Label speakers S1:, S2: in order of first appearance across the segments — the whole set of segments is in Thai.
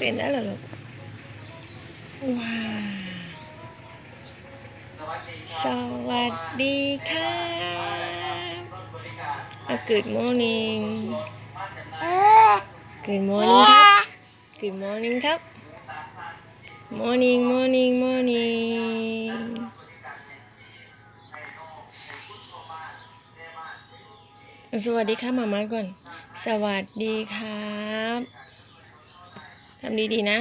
S1: ตื่นแล้วเหรอลูกว้าวสวัสดีค่ะอะ Good morning Good morning ครับ Good morning ครับ Morning morning morning สวัสดีครับมาม่าก่อน สวัสดีครับ ทำดีๆนะ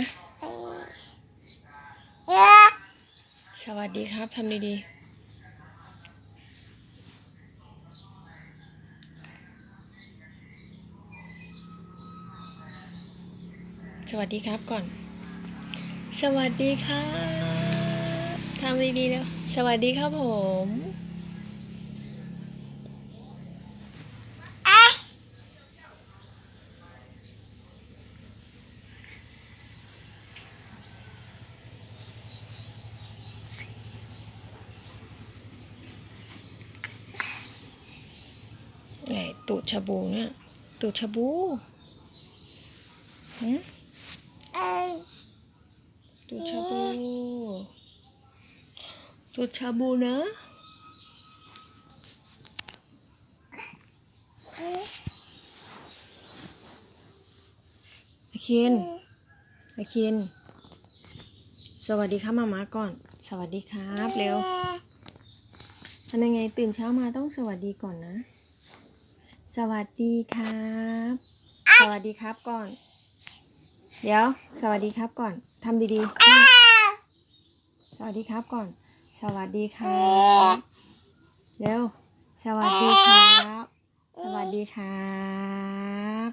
S1: สวัสดีครับทำดีๆสวัสดีครับก่อน สวัสดีครับทำดีๆแล้ว สวัสดีครับผม ไงตูดชาบูเนี่ยตูดชาบูหืมตูดชาบูตูดชาบูนะอาคินอาคิน สวัสดีครับมามาก่อน สวัสดีครับ เร็วทำยังไงตื่นเช้ามาต้องสวัสดีก่อนนะ สวัสดีครับ สวัสดีครับก่อน เดี๋ยว สวัสดีครับก่อนทำดีๆ สวัสดีครับก่อน สวัสดีครับเร็วสวัสดีครับ สวัสดีครับ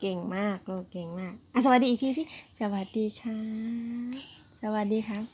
S1: เก่งมากลูกเก่งมากอะสวัสดีอีกทีสิ สวัสดีครับ สวัสดีครับ